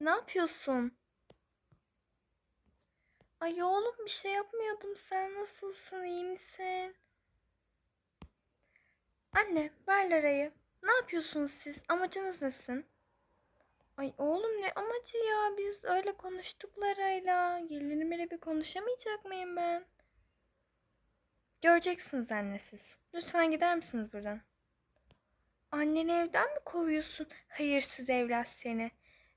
Ne yapıyorsun? Ay oğlum bir şey yapmıyordum. Sen nasılsın? İyi misin? Anne ver Lara'yı. Ne yapıyorsunuz siz? Amacınız nesin? Ay oğlum ne amacı ya? Biz öyle konuştuk Lara'yla. Gelinimle bir konuşamayacak mıyım ben? Göreceksiniz anne siz. Lütfen gider misiniz buradan? Anneni evden mi kovuyorsun? Hayırsız evlat seni.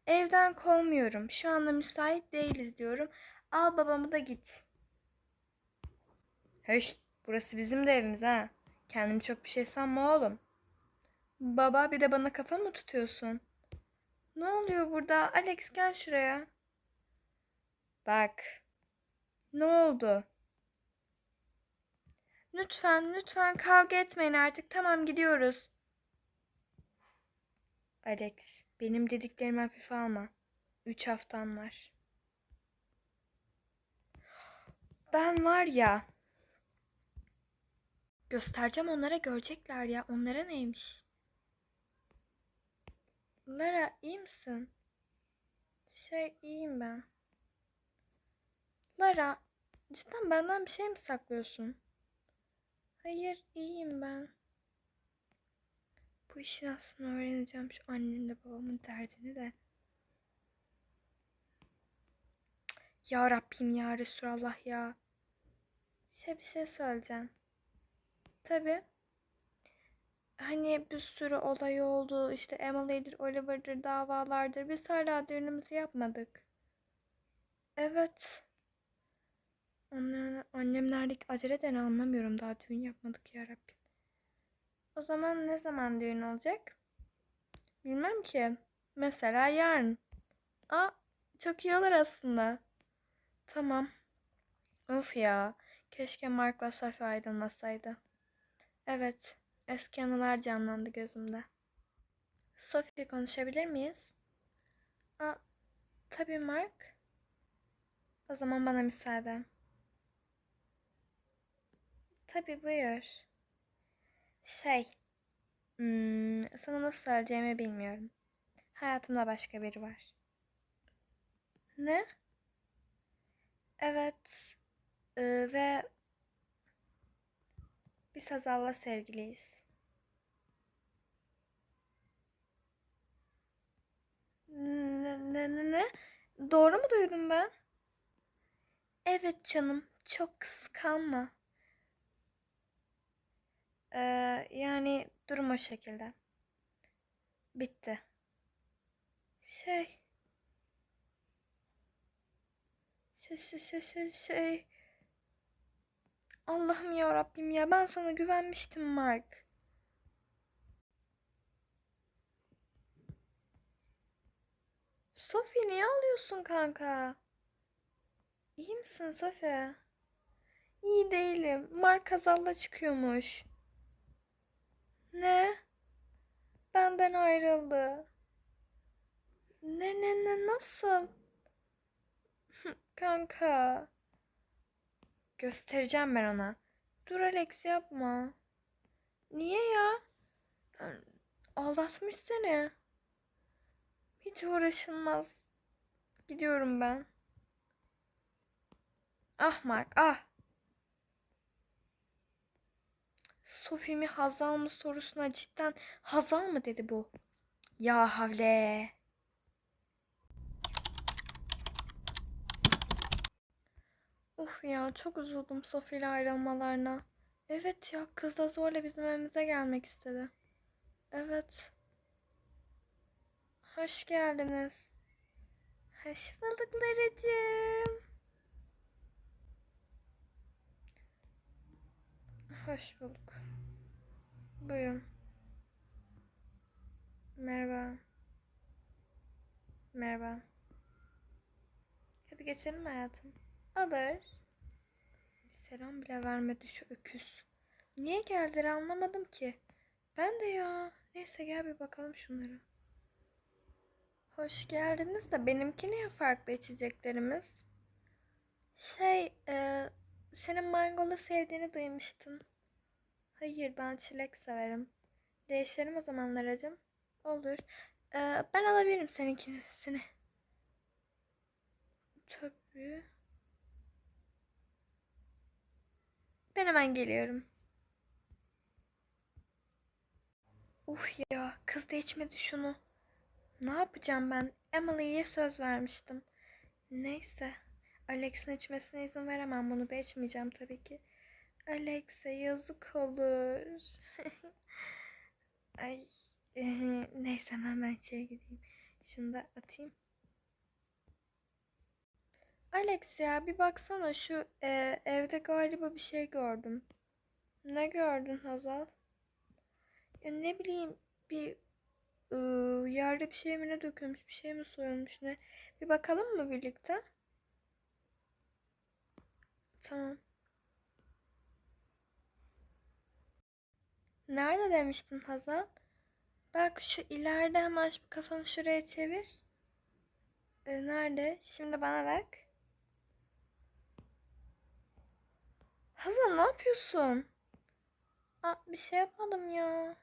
Evden kovmuyorum. Şu anda müsait değiliz diyorum. Al babamı da git. Höş, burası bizim de evimiz ha. Kendimi çok bir şey sanma oğlum. Baba bir de bana kafa mı tutuyorsun? Ne oluyor burada? Alex gel şuraya. Bak. Ne oldu? Lütfen, lütfen kavga etmeyin artık. Tamam gidiyoruz. Alex, benim dediklerimi hafife alma. Üç haftan var. Ben var ya. Göstereceğim onlara görecekler ya. Onlara neymiş? Lara iyi misin? Şey iyiyim ben. Lara cidden benden bir şey mi saklıyorsun? Hayır iyiyim ben. Bu işin aslında öğreneceğim şu annemle babamın derdini de. Ya Rabbim ya Resulallah ya. Şey bir şey söyleyeceğim. Tabi. Hani bir sürü olay oldu. İşte Emily'dir, Oliver'dır, davalardır. Biz hala düğünümüzü yapmadık. Evet. Onlar, annem neredeki acele de ne anlamıyorum. Daha düğün yapmadık ya Rabbim. O zaman ne zaman düğün olacak? Bilmem ki. Mesela yarın. Aa, çok iyi olur aslında. Tamam. Of ya. Keşke Mark'la Safi ayrılmasaydı. Evet. Eski anılar canlandı gözümde. Sophie konuşabilir miyiz? Aa, tabii Mark. O zaman bana müsaade. Tabii buyur. Şey, hmm, sana nasıl söyleyeceğimi bilmiyorum. Hayatımda başka biri var. Ne? Evet. ee, ve biz Hazal'la sevgiliyiz. Ne, ne, ne, ne? Doğru mu duydum ben? Evet canım, çok kıskanma. Ee, yani durum o şekilde. Bitti. Şey. Şey, şey, şey, şey, şey. Allah'ım ya Rabbim ya ben sana güvenmiştim Mark. Sophie niye ağlıyorsun kanka? İyi misin Sophie? İyi değilim. Mark kazalla çıkıyormuş. Ne? Benden ayrıldı. Ne ne ne nasıl? Kanka. Göstereceğim ben ona. Dur Alex yapma. Niye ya? Aldatmış seni. Hiç uğraşılmaz. Gidiyorum ben. Ah Mark ah. Sophie mi Hazal mı sorusuna cidden Hazal mı dedi bu? Ya havle. Uf ya çok üzüldüm Sophie ile ayrılmalarına. Evet ya kız da zorla bizim evimize gelmek istedi. Evet. Hoş geldiniz. Hoş bulduk Lara'cığım. Hoş bulduk. Buyurun. Merhaba. Merhaba. Hadi geçelim hayatım. Alır. Bir selam bile vermedi şu öküz. Niye geldiler anlamadım ki. Ben de ya. Neyse gel bir bakalım şunlara. Hoş geldiniz de benimki niye farklı içeceklerimiz? Şey, e, senin mangolu sevdiğini duymuştum. Hayır ben çilek severim. Değişelim o zaman Laracığım. Olur. E, ben alabilirim seninkini. Tabii. Ben hemen geliyorum. Uf ya kız da içmedi şunu. Ne yapacağım ben? Emily'ye söz vermiştim. Neyse. Alex'in içmesine izin veremem. Bunu da içmeyeceğim tabii ki. Alex'e yazık olur. Ay. Neyse hemen ben içeri gideyim. Şunu da atayım. Alex ya bir baksana şu e, evde galiba bir şey gördüm. Ne gördün Hazal? Ya ne bileyim bir ıı, yerde bir şey mi ne dökülmüş bir şey mi soyulmuş ne? Bir bakalım mı birlikte? Tamam. Nerede demiştin Hazal? Bak şu ileride hemen şu kafanı şuraya çevir. E, nerede? Şimdi bana bak. Hazal ne yapıyorsun? Aa, bir şey yapmadım ya.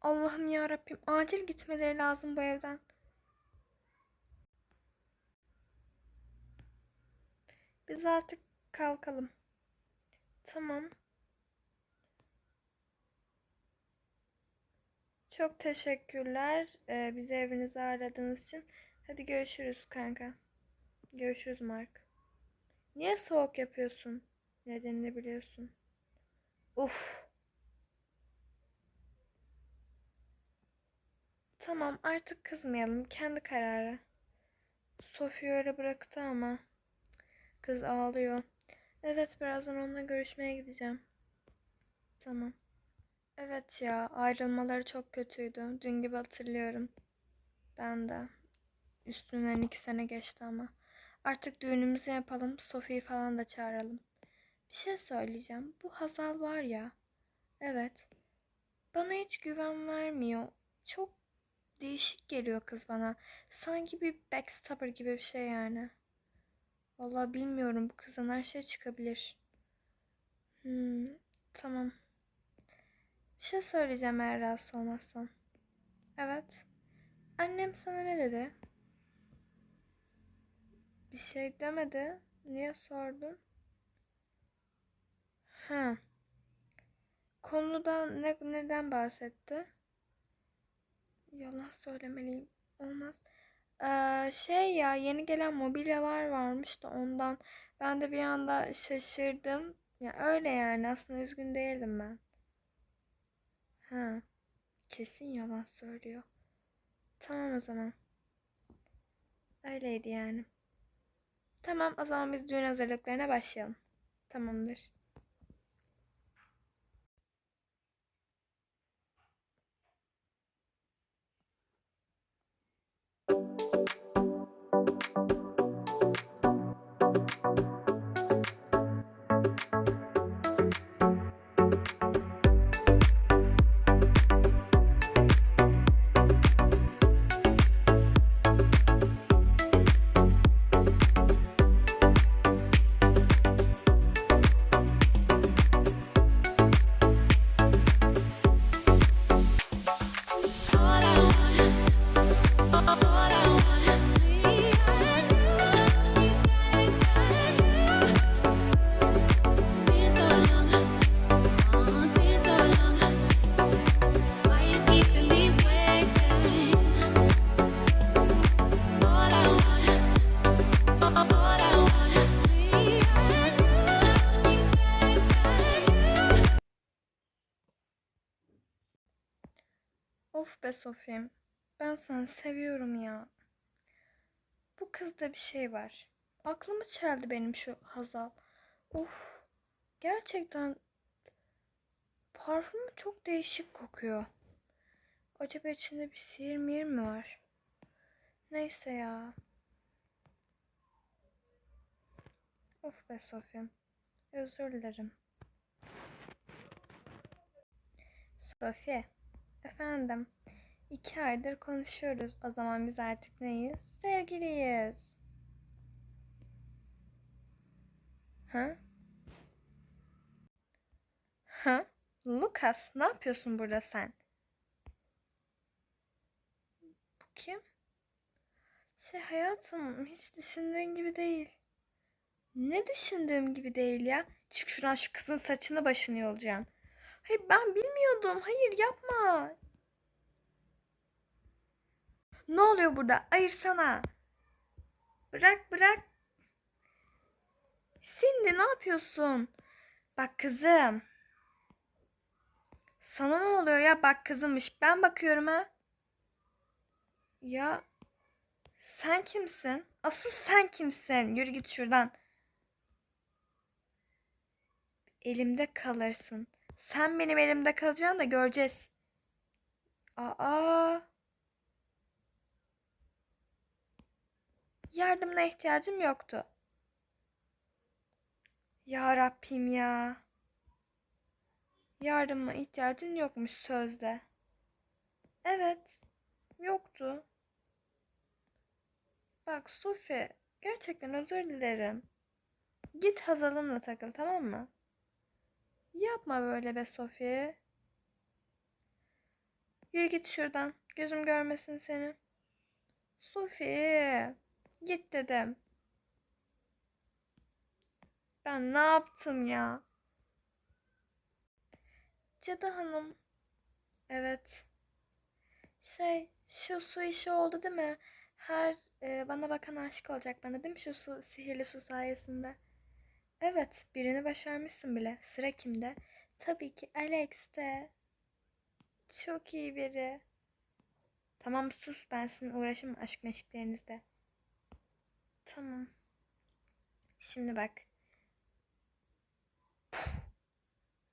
Allah'ım ya Rabbim acil gitmeleri lazım bu evden. Biz artık kalkalım. Tamam. Çok teşekkürler ee, bizi evinize ağırladığınız için. Hadi görüşürüz kanka. Görüşürüz Mark. Niye soğuk yapıyorsun? Nedenini biliyorsun. Uf. Tamam artık kızmayalım. Kendi kararı. Sophie öyle bıraktı ama. Kız ağlıyor. Evet birazdan onunla görüşmeye gideceğim. Tamam. Evet ya ayrılmaları çok kötüydü. Dün gibi hatırlıyorum. Ben de. Üstünden iki sene geçti ama. Artık düğünümüzü yapalım. Sophie'yi falan da çağıralım. Bir şey söyleyeceğim. Bu Hazal var ya. Evet. Bana hiç güven vermiyor. Çok değişik geliyor kız bana. Sanki bir backstabber gibi bir şey yani. Vallahi bilmiyorum bu kızdan her şey çıkabilir. Hmm, tamam. Bir şey söyleyeceğim eğer rahatsız olmazsan. Evet. Annem sana ne dedi? Bir şey demedi. Niye sordun? Ha. Konudan ne, neden bahsetti? Yalan söylemeliyim. Olmaz. Ee, şey ya yeni gelen mobilyalar varmış da ondan ben de bir anda şaşırdım. Ya öyle yani aslında üzgün değildim ben. Ha. Kesin yalan söylüyor. Tamam o zaman. Öyleydi yani. Tamam o zaman biz düğün hazırlıklarına başlayalım. Tamamdır. Be Sofim. Ben seni seviyorum ya. Bu kızda bir şey var. Aklımı çeldi benim şu Hazal. Of. Gerçekten parfümü çok değişik kokuyor. Acaba içinde bir sihir mihir mi var? Neyse ya. Of be Sofim. Özür dilerim. Sofya. Efendim. İki aydır konuşuyoruz. O zaman biz artık neyiz? Sevgiliyiz. Ha? Ha? Lucas, ne yapıyorsun burada sen? Bu kim? Şey hayatım hiç düşündüğün gibi değil. Ne düşündüğüm gibi değil ya. Çık şuradan şu kızın saçını başını yolacağım. Hayır ben bilmiyordum. Hayır yapma. Ne oluyor burada? Ayırsana. Bırak bırak. Cindy ne yapıyorsun? Bak kızım. Sana ne oluyor ya? Bak kızımmış. Ben bakıyorum ha. Ya sen kimsin? Asıl sen kimsin? Yürü git şuradan. Elimde kalırsın. Sen benim elimde kalacaksın da göreceğiz. Aa. Yardımına ihtiyacım yoktu. Ya Rabbim ya. Yardıma ihtiyacın yokmuş sözde. Evet. Yoktu. Bak Sofi, gerçekten özür dilerim. Git Hazal'ınla takıl tamam mı? Yapma böyle be Sofi. Yürü git şuradan. Gözüm görmesin seni. Sofi, git dedim. Ben ne yaptım ya? Cadı Hanım. Evet. Şey, şu su işi oldu değil mi? Her e, bana bakan aşık olacak bana değil mi şu su, sihirli su sayesinde? Evet, birini başarmışsın bile. Sıra kimde? Tabii ki Alex'te. Çok iyi biri. Tamam sus ben sizin uğraşım aşk meşklerinizde. Tamam. Şimdi bak.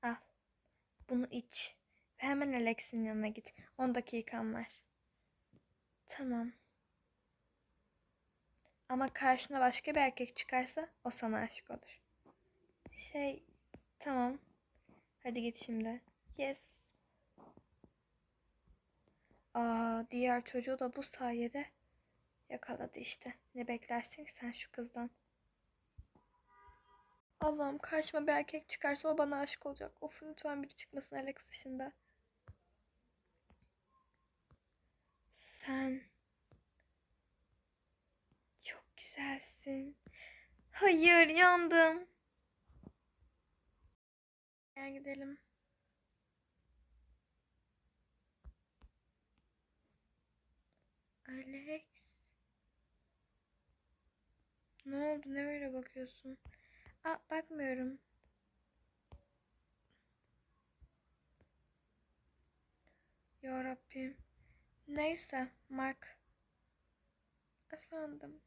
Al. Bunu iç. Ve hemen Alex'in yanına git. 10 dakikan var. Tamam. Ama karşına başka bir erkek çıkarsa o sana aşık olur. Şey, tamam. Hadi git şimdi. Yes. Aa, diğer çocuğu da bu sayede yakaladı işte. Ne beklersin ki sen şu kızdan? Allah'ım karşıma bir erkek çıkarsa o bana aşık olacak. Of lütfen biri çıkmasın Alex dışında. Sen çok güzelsin. Hayır yandım. Gel gidelim. Alex. Ne oldu? Ne öyle bakıyorsun? Aa, bakmıyorum. Ya Rabbim. Neyse, Mark. Efendim.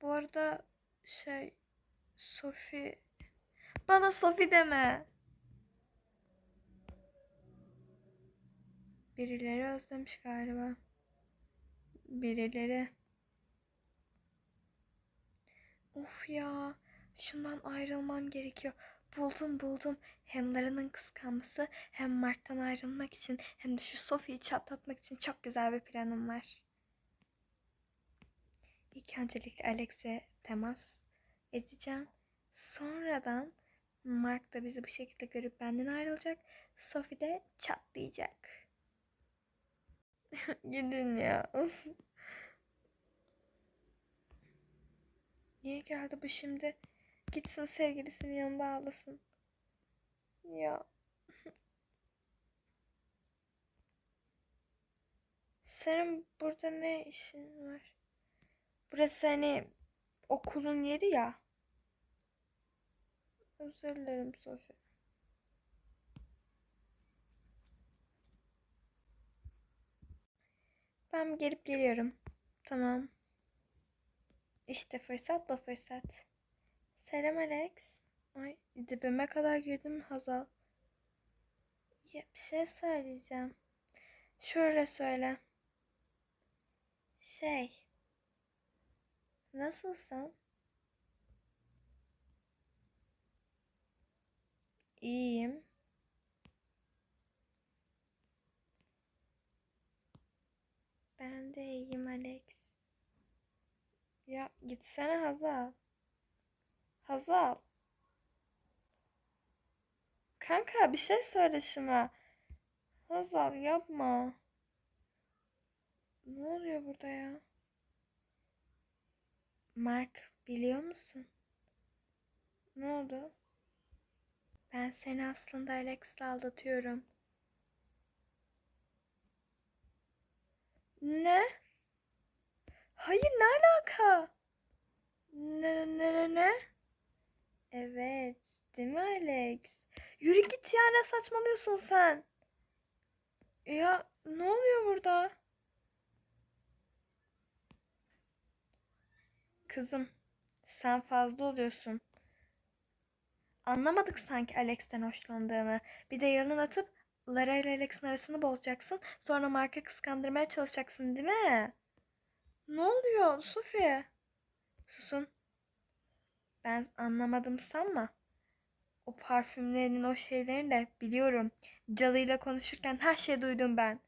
Bu arada şey Sophie bana Sophie deme. Birileri özlemiş galiba. Birileri. Of ya. Şundan ayrılmam gerekiyor. Buldum buldum. Hem Lara'nın kıskanması hem Mark'tan ayrılmak için hem de şu Sophie'yi çatlatmak için çok güzel bir planım var. İlk öncelikle Alex'e temas edeceğim. Sonradan Mark da bizi bu şekilde görüp benden ayrılacak. Sophie de çatlayacak. Gidin ya. Niye geldi bu şimdi? Gitsin sevgilisinin yanında ağlasın. Ya. Senin burada ne işin var? Burası hani okulun yeri ya. Özür dilerim Sofi. Ben gelip geliyorum. Tamam. İşte fırsat bu fırsat. Selam Alex. Ay dibime kadar girdim Hazal. Ya bir şey söyleyeceğim. Şöyle söyle. Şey. Nasılsın? İyiyim. Ben de iyiyim Alex. Ya gitsene Hazal. Hazal. Kanka bir şey söyle şuna. Hazal yapma. Ne oluyor burada ya? Mark biliyor musun? Ne oldu? Ben seni aslında Alex'le aldatıyorum. Ne? Hayır ne alaka? Ne ne ne ne? Evet, değil mi Alex? Yürü git ya ne saçmalıyorsun sen? Ya ne oluyor burada? Kızım, sen fazla oluyorsun. Anlamadık sanki Alex'ten hoşlandığını. Bir de yalan atıp Lara ile Alex'in arasını bozacaksın. Sonra Mark'ı kıskandırmaya çalışacaksın değil mi? Ne oluyor Sophie? Susun. Ben anlamadım sanma. O parfümlerinin o şeylerini de biliyorum. Calı ile konuşurken her şeyi duydum ben.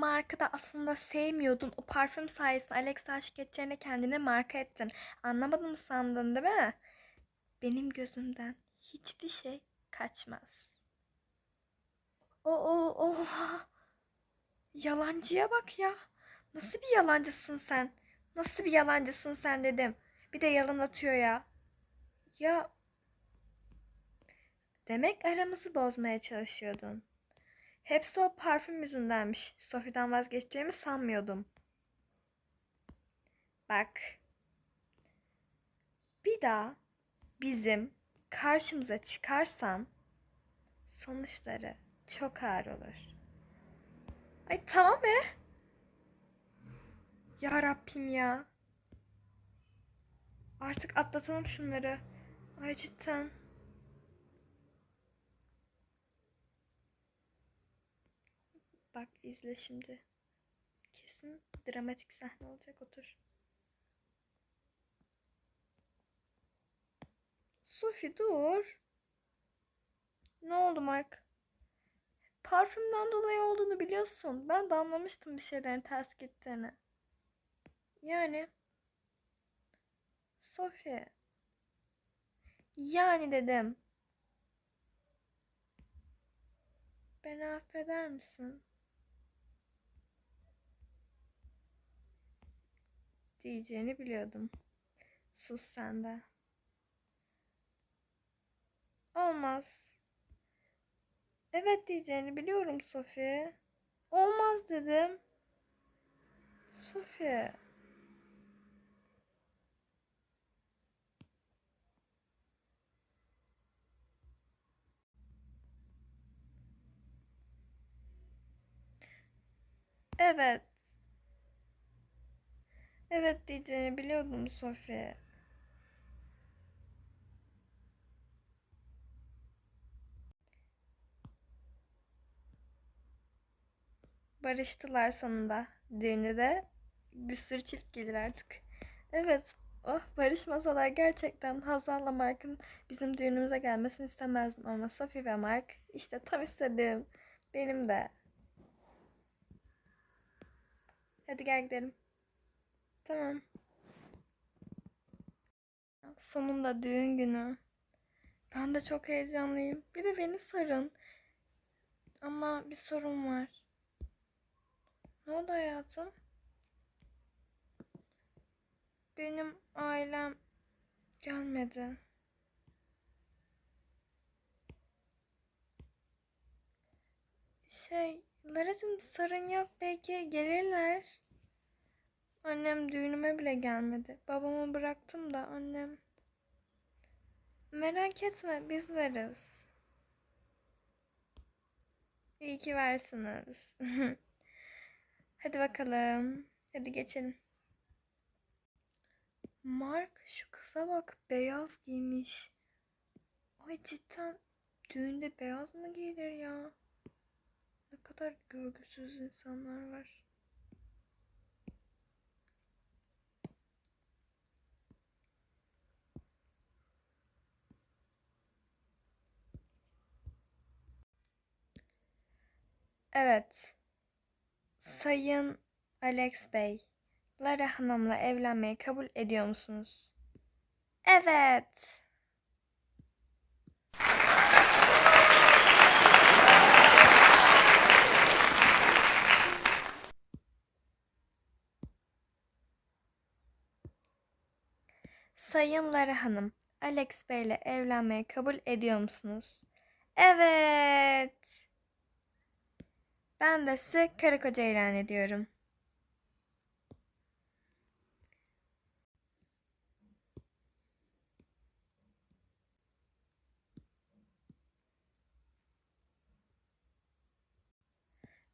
Mark'ı da aslında sevmiyordun. O parfüm sayesinde Alex'e aşık edeceğine kendini marka ettin. Anlamadın mı sandın değil mi? Benim gözümden hiçbir şey kaçmaz. O o oha. Yalancıya bak ya. Nasıl bir yalancısın sen? Nasıl bir yalancısın sen dedim. Bir de yalan atıyor ya. Ya demek aramızı bozmaya çalışıyordun. Hepsi o parfüm yüzündenmiş. Sophie'den vazgeçeceğimi sanmıyordum. Bak. Bir daha bizim karşımıza çıkarsan sonuçları çok ağır olur. Ay tamam be. Ya Rabbim ya. Artık atlatalım şunları. Ay cidden. Bak izle şimdi. Kesin dramatik sahne olacak otur. Sophie dur. Ne oldu Mark? Parfümden dolayı olduğunu biliyorsun. Ben de anlamıştım bir şeylerin ters gittiğini. Yani. Sophie. Yani dedim. Beni affeder misin? Diyeceğini biliyordum. Sus sen de. Olmaz. Evet diyeceğini biliyorum Sophie. Olmaz dedim. Sophie. Evet. Evet diyeceğini biliyordum Sophie. Barıştılar sonunda. Düğünü de bir sürü çift gelir artık. Evet. Oh barışmasalar gerçekten Hazal'la Mark'ın bizim düğünümüze gelmesini istemezdim ama Sophie ve Mark işte tam istediğim. Benim de. Hadi gel gidelim. Tamam. Sonunda düğün günü. Ben de çok heyecanlıyım. Bir de beni sarın. Ama bir sorun var. Ne oldu hayatım? Benim ailem gelmedi. Şey, Lara'cığım sorun yok. Belki gelirler. Annem düğünüme bile gelmedi. Babamı bıraktım da annem. Merak etme biz varız. İyi ki varsınız. Hadi bakalım. Hadi geçelim. Mark şu kıza bak beyaz giymiş. Ay cidden düğünde beyaz mı giyilir ya? Ne kadar görgüsüz insanlar var. Evet. Sayın Alex Bey, Lara Hanım'la evlenmeyi kabul ediyor musunuz? Evet. Sayın Lara Hanım, Alex Bey'le evlenmeyi kabul ediyor musunuz? Evet. Ben de size karı koca ilan ediyorum.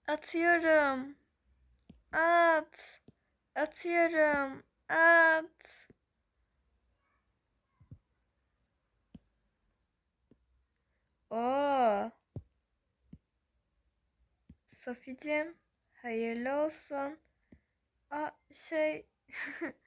Atıyorum. At. Atıyorum. At. Oo. Soficim, hayırlı olsun. Aa, şey,